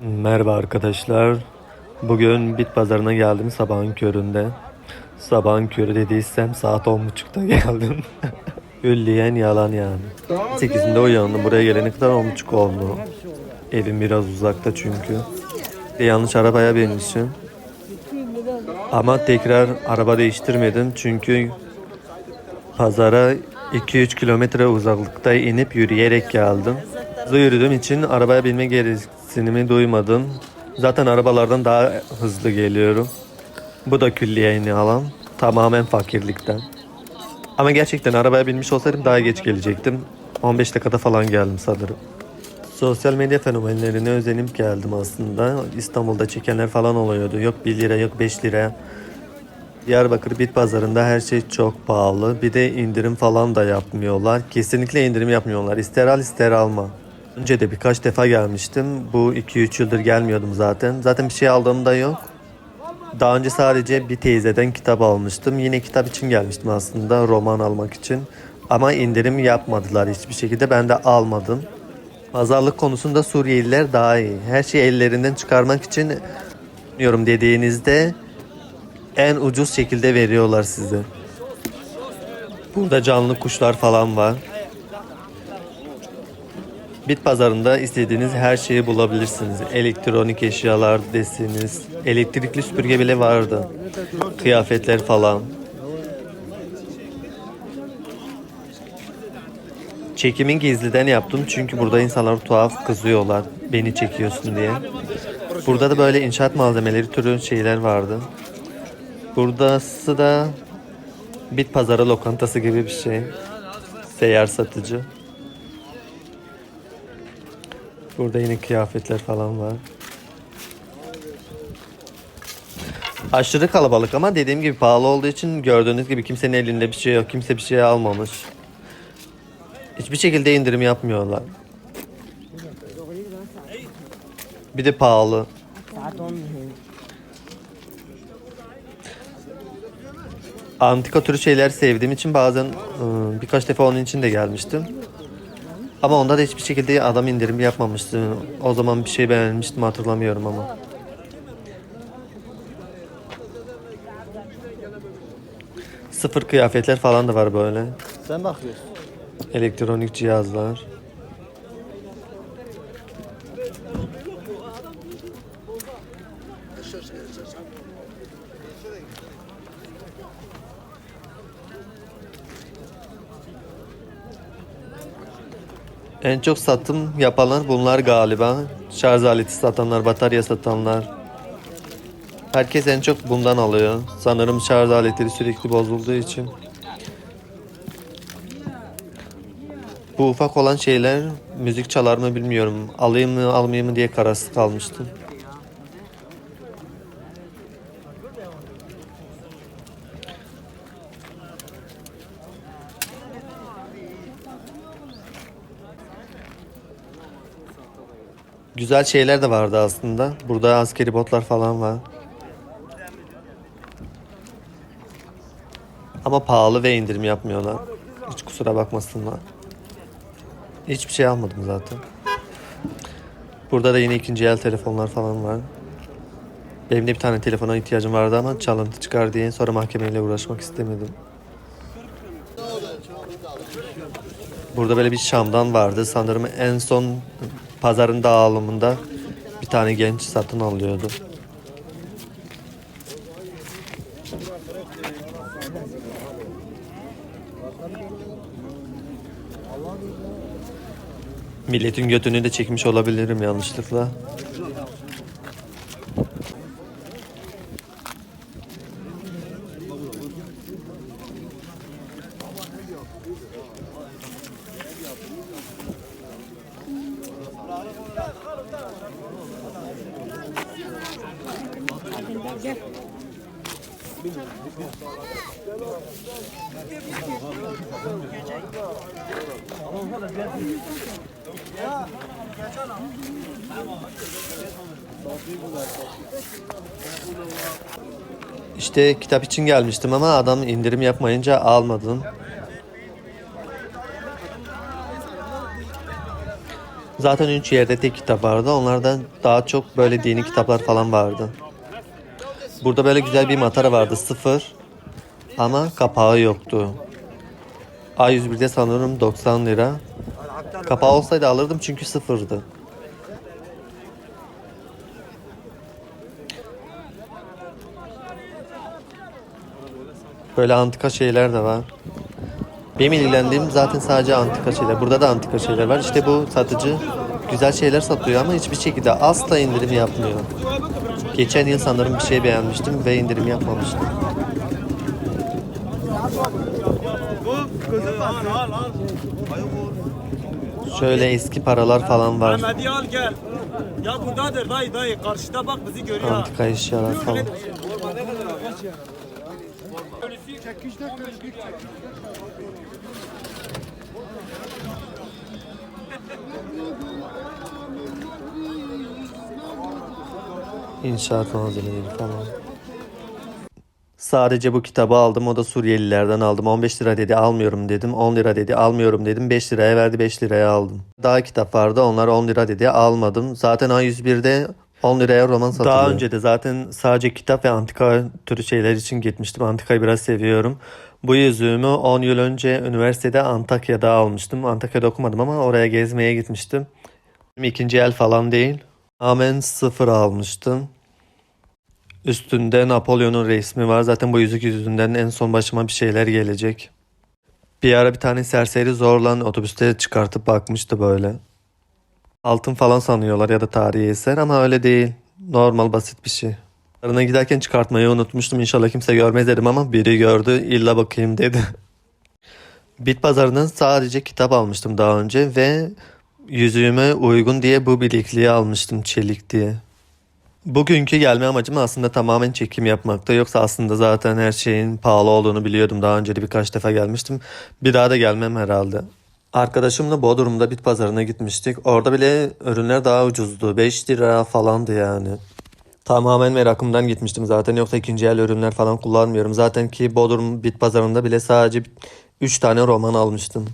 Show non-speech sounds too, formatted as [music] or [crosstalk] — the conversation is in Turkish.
Merhaba arkadaşlar. Bugün bit pazarına geldim sabahın köründe. Sabahın körü dediysem saat 10.30'da geldim. [laughs] Ülliyen yalan yani. 8'inde uyandım. Buraya gelene kadar 10.30 oldu. Evim biraz uzakta çünkü. De yanlış arabaya binmişim. Ama tekrar araba değiştirmedim çünkü pazara 2-3 kilometre uzaklıkta inip yürüyerek geldim. Hızlı yürüdüğüm için arabaya binme gereksinimi duymadım. Zaten arabalardan daha hızlı geliyorum. Bu da külliye alan. Tamamen fakirlikten. Ama gerçekten arabaya binmiş olsaydım daha geç gelecektim. 15 dakikada falan geldim sanırım. Sosyal medya fenomenlerine özenip geldim aslında. İstanbul'da çekenler falan oluyordu. Yok 1 lira yok 5 lira. Diyarbakır bit pazarında her şey çok pahalı. Bir de indirim falan da yapmıyorlar. Kesinlikle indirim yapmıyorlar. İster al ister alma. Önce de birkaç defa gelmiştim. Bu 2-3 yıldır gelmiyordum zaten. Zaten bir şey aldığım da yok. Daha önce sadece bir teyzeden kitap almıştım. Yine kitap için gelmiştim aslında roman almak için. Ama indirim yapmadılar hiçbir şekilde. Ben de almadım. Pazarlık konusunda Suriyeliler daha iyi. Her şeyi ellerinden çıkarmak için diyorum dediğinizde en ucuz şekilde veriyorlar size. Burada canlı kuşlar falan var. Bit pazarında istediğiniz her şeyi bulabilirsiniz. Elektronik eşyalar desiniz. Elektrikli süpürge bile vardı. Kıyafetler falan. Çekimi gizliden yaptım çünkü burada insanlar tuhaf kızıyorlar beni çekiyorsun diye. Burada da böyle inşaat malzemeleri türü şeyler vardı. Buradası da bit pazarı lokantası gibi bir şey. Seyyar satıcı. Burada yine kıyafetler falan var. Aşırı kalabalık ama dediğim gibi pahalı olduğu için gördüğünüz gibi kimsenin elinde bir şey yok. Kimse bir şey almamış. Hiçbir şekilde indirim yapmıyorlar. Bir de pahalı. Saat 10 Antika türü şeyler sevdiğim için bazen ıı, birkaç defa onun için de gelmiştim. Ama onda da hiçbir şekilde adam indirim yapmamıştı. O zaman bir şey beğenmiştim hatırlamıyorum ama. Sıfır kıyafetler falan da var böyle. Sen bakıyorsun. Elektronik cihazlar. En çok satım yapanlar bunlar galiba. Şarj aleti satanlar, batarya satanlar. Herkes en çok bundan alıyor. Sanırım şarj aletleri sürekli bozulduğu için. Bu ufak olan şeyler müzik çalar mı bilmiyorum. Alayım mı almayayım mı diye kararsız kalmıştım. Güzel şeyler de vardı aslında. Burada askeri botlar falan var. Ama pahalı ve indirim yapmıyorlar. Hiç kusura bakmasınlar. Hiçbir şey almadım zaten. Burada da yine ikinci el telefonlar falan var. Benim de bir tane telefona ihtiyacım vardı ama çalıntı çıkar diye sonra mahkemeyle uğraşmak istemedim. Burada böyle bir şamdan vardı. Sanırım en son pazarın dağılımında bir tane genç satın alıyordu. Milletin götünü de çekmiş olabilirim yanlışlıkla. Gel. İşte kitap için gelmiştim ama adam indirim yapmayınca almadım. Zaten üç yerde tek kitap vardı. Onlardan daha çok böyle dini kitaplar falan vardı. Burada böyle güzel bir matara vardı sıfır. Ama kapağı yoktu. A101'de sanırım 90 lira. Kapağı olsaydı alırdım çünkü sıfırdı. Böyle antika şeyler de var. Benim ilgilendiğim zaten sadece antika şeyler. Burada da antika şeyler var. İşte bu satıcı güzel şeyler satıyor ama hiçbir şekilde asla indirim yapmıyor. Geçen yıl sanırım bir şey beğenmiştim ve indirim yapmamıştım. Şöyle eski paralar falan var. Ahmet'i al gel. Ya buradadır dayı dayı. Karşıda bak bizi görüyor. Antika eşyalar falan. [laughs] İnşaat malzemeleri falan. Sadece bu kitabı aldım. O da Suriyelilerden aldım. 15 lira dedi almıyorum dedim. 10 lira dedi almıyorum dedim. 5 liraya verdi 5 liraya aldım. Daha kitap vardı. Onlar 10 lira dedi almadım. Zaten A101'de 10 liraya roman satılıyor. Daha önce de zaten sadece kitap ve antika türü şeyler için gitmiştim. Antikayı biraz seviyorum. Bu yüzüğümü 10 yıl önce üniversitede Antakya'da almıştım. Antakya'da okumadım ama oraya gezmeye gitmiştim. İkinci el falan değil. Amen sıfır almıştım. Üstünde Napolyon'un resmi var. Zaten bu yüzük yüzünden en son başıma bir şeyler gelecek. Bir ara bir tane serseri zorla otobüste çıkartıp bakmıştı böyle. Altın falan sanıyorlar ya da tarihi eser ama öyle değil. Normal basit bir şey. Arına giderken çıkartmayı unutmuştum. İnşallah kimse görmez dedim ama biri gördü. İlla bakayım dedi. [laughs] Bit pazarından sadece kitap almıştım daha önce ve yüzüğüme uygun diye bu bilekliği almıştım çelik diye. Bugünkü gelme amacım aslında tamamen çekim yapmakta. Yoksa aslında zaten her şeyin pahalı olduğunu biliyordum. Daha önce de birkaç defa gelmiştim. Bir daha da gelmem herhalde. Arkadaşımla Bodrum'da bit pazarına gitmiştik. Orada bile ürünler daha ucuzdu. 5 lira falandı yani. Tamamen merakımdan gitmiştim zaten. Yoksa ikinci el ürünler falan kullanmıyorum. Zaten ki Bodrum bit pazarında bile sadece 3 tane roman almıştım.